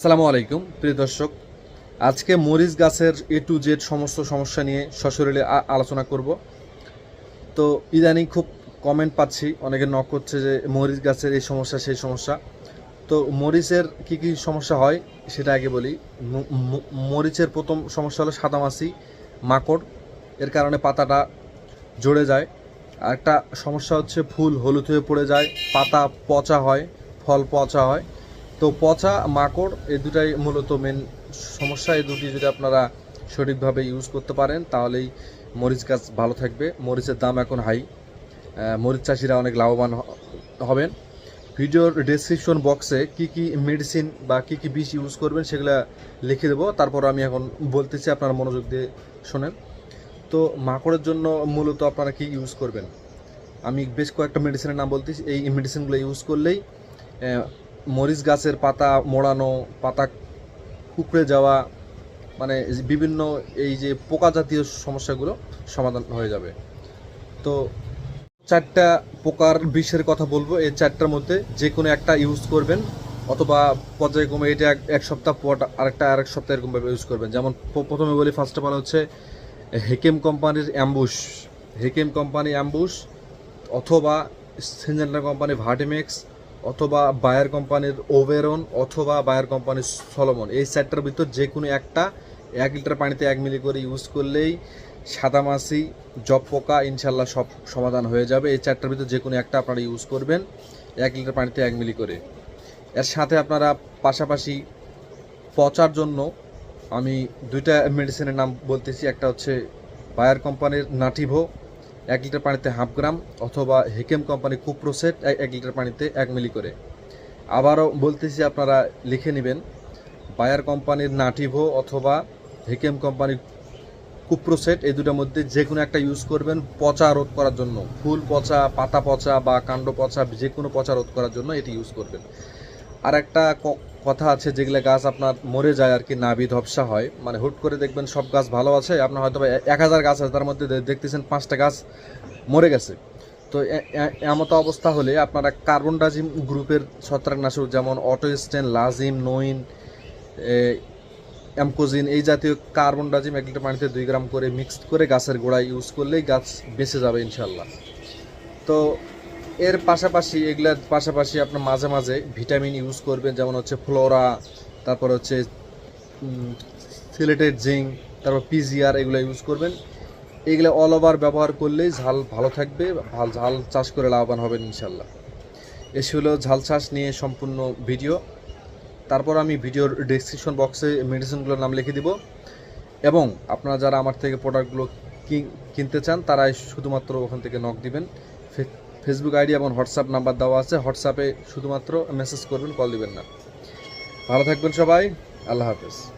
আসসালামু আলাইকুম, প্রিয় দর্শক। আজকে মরিচ গাছের এ টু জেড সমস্ত সমস্যা নিয়ে সশরীরে আলোচনা করব। তো ইদানিং খুব কমেন্ট পাচ্ছি, অনেকে নক করছে যে মরিচ গাছের এই সমস্যা, সেই সমস্যা। তো মরিচের কি কি সমস্যা হয় সেটা আগে বলি। মরিচের প্রথম সমস্যা হলো সাদামাছি, মাকড়, এর কারণে পাতাটা জড়ে যায়। আর একটা সমস্যা হচ্ছে ফুল হলুদ হয়ে পড়ে যায়, পাতা পচা হয়, ফল পচা হয়। তো পচা, মাকড়, এই দুটাই মূলত মেন সমস্যা। এই দুটি যদি আপনারা সঠিকভাবে ইউজ করতে পারেন, তাহলেই মরিচ গাছ ভালো থাকবে। মরিচের দাম এখন হাই মরিচ চাষিরা অনেক লাভবান হবেন। ভিডিওর ডেসক্রিপশন বক্সে কি কি মেডিসিন বা কি কি বিষ ইউজ করবেন সেগুলো লিখে দেবো। তারপর আমি এখন বলতেছি আপনারা মনোযোগ দিয়ে শোনেন। তো মাকড়ের জন্য মূলত আপনারা কি ইউজ করবেন? আমি বেশ কয়েকটা মেডিসিনের নাম বলতেছি। এই মেডিসিনগুলো ইউজ করলেই মরিচ গাছের পাতা মোড়ানো, পাতা কুকড়ে যাওয়া মানে বিভিন্ন এই যে পোকা জাতীয় সমস্যাগুলো সমাধান হয়ে যাবে। তো চারটা পোকার বিষের কথা বলব, এই চারটার মধ্যে যে কোনো একটা ইউজ করবেন, অথবা পর্যায়ক্রমে এটা এক- সপ্তাহ পর আরেকটা, আরেক সপ্তাহ এরকমভাবে ইউজ করবেন। যেমন প্রথমে বলি ফার্স্ট অফ অল হচ্ছে হেকেম কোম্পানির অ্যাম্বুশ হেকেম কোম্পানি অ্যাম্বুশ অথবা সিনজেন্টার কোম্পানি ভার্টিমেক্স অথবা বায়ার কোম্পানির ওভেরন অথবা বায়ার কোম্পানির সলোমন, এই চারটার ভিতর যে কোনো একটা এক লিটার পানিতে এক মিলি করে ইউজ করলেই সাদামাছি জব পোকা ইনশাল্লাহ সব সমাধান হয়ে যাবে। এই চারটার ভিতর যে কোনো একটা আপনারা ইউজ করবেন এক লিটার পানিতে এক মিলি করে। এর সাথে আপনারা পাশাপাশি পচার জন্য আমি দুইটা মেডিসিনের নাম বলতেছি, একটা হচ্ছে বায়ার কোম্পানির নাটিভো এক লিটার পানিতে হাফ গ্রাম অথবা হেকেম কোম্পানি কুপ্রোসেট এক লিটার পানিতে এক মিলি করে। আবারও বলতেছি আপনারা লিখে নেবেন, বায়ার কোম্পানির নাটিভো অথবা হেকেম কোম্পানির কুপ্রোসেট এই দুটার মধ্যে যে কোনো একটা ইউজ করবেন পচা রোধ করার জন্য। ফুল পচা, পাতা পচা বা কাণ্ড পচা যে কোনো পচা রোধ করার জন্য এটি ইউজ করবেন। আর একটা কথা আছে যেগুলো গাছ আপনার মরে যায় আর কি নাবি ধপসা হয়। মানে হুট করে দেখবেন সব গাছ ভালো আছে, আপনার হয়তো এক হাজার গাছ আছে, তার মধ্যে দেখতেছেন পাঁচটা গাছ মরে গেছে। তো এমতো অবস্থা হলে আপনারা কার্বন ডাজিম গ্রুপের ছত্রাকনাশক যেমন অটোস্টেন লাজিম নোইন অ্যামকোজিন এই জাতীয় কার্বন ডাজিম এক লিটার পানিতে দুই গ্রাম করে মিক্সড করে গাছের গোড়ায় ইউজ করলেই গাছ বেঁচে যাবে ইনশাল্লাহ। তো এর পাশাপাশি এগুলার পাশাপাশি আপনার মাঝে মাঝে ভিটামিন ইউজ করবেন, যেমন হচ্ছে ফ্লোরা, তারপর হচ্ছে সিলেটেড জিঙ্ক, তারপর পিজিআর এগুলো ইউজ করবেন। এগুলো অল ওভার ব্যবহার করলেই ঝাল ভালো থাকবে, ভালো ঝাল চাষ করে লাভবান হবেন ইনশাল্লাহ এসে হলো ঝাল চাষ নিয়ে সম্পূর্ণ ভিডিও। তারপর আমি ভিডিওর ডেসক্রিপশন বক্সে মেডিসিনগুলোর নাম লিখে দিব। এবং আপনারা যারা আমার থেকে প্রোডাক্টগুলো কিন- কিনতে চান, তারাই শুধুমাত্র ওখান থেকে নক দিবেন। ফেসবুক আইডি এবং হোয়াটসঅ্যাপ নাম্বার দেওয়া আছে। হোয়াটসঅ্যাপে শুধুমাত্র মেসেজ করবেন কল দিবেন না। ভালো থাকবেন সবাই। আল্লাহ হাফেজ।